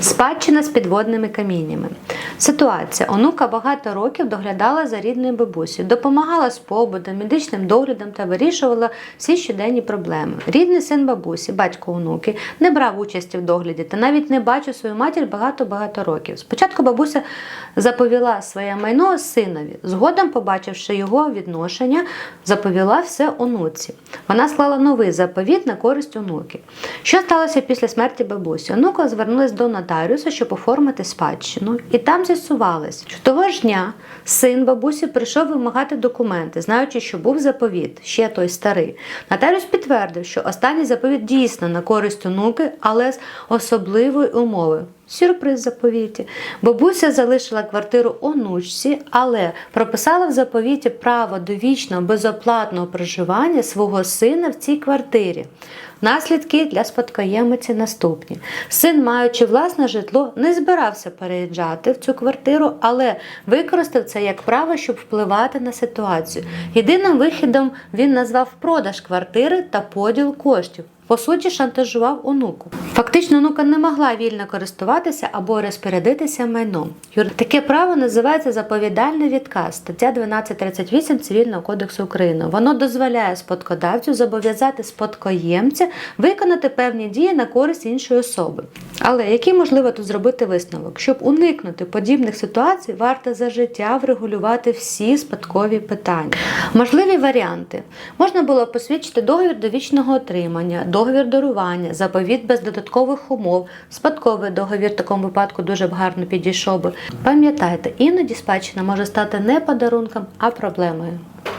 Спадщина з підводними каміннями. Ситуація. Онука багато років доглядала за рідною бабусею, допомагала з побутом, медичним доглядом та вирішувала всі щоденні проблеми. Рідний син бабусі, батько онуки, не брав участі в догляді та навіть не бачив свою матір багато-багато років. Спочатку бабуся заповіла своє майно синові. Згодом, побачивши його відношення, заповіла все онуці. Вона склала новий заповіт на користь онуки. Що сталося після смерті бабусі? Онука звернулась до нотаріуса, щоб оформити спадщину, і там з'ясувалось, що того ж дня син бабусі прийшов вимагати документи, знаючи, що був заповіт, ще той старий. Нотаріус підтвердив, що останній заповіт дійсно на користь онуки, але з особливою умовою. Сюрприз заповіті. Бабуся залишила квартиру онучці, але прописала в заповіті право до вічного безоплатного проживання свого сина в цій квартирі. Наслідки для спадкоємиці наступні. Син, маючи власне житло, не збирався переїжджати в цю квартиру, але використав це як право, щоб впливати на ситуацію. Єдиним вихідом він назвав продаж квартири та поділ коштів. По суті, шантажував онуку. Фактично, онука не могла вільно користуватися або розпорядитися майном. Таке право називається заповідальний відказ, стаття 1238 Цивільного кодексу України. Воно дозволяє спадкодавцю зобов'язати спадкоємця виконати певні дії на користь іншої особи. Але який можливо тут зробити висновок? Щоб уникнути подібних ситуацій, варто за життя врегулювати всі спадкові питання. Можливі варіанти можна було посвідчити договір довічного отримання, договір дарування, заповіт без додаткових умов, спадковий договір в такому випадку дуже б гарно підійшов би. Пам'ятайте, іноді спадщина може стати не подарунком, а проблемою.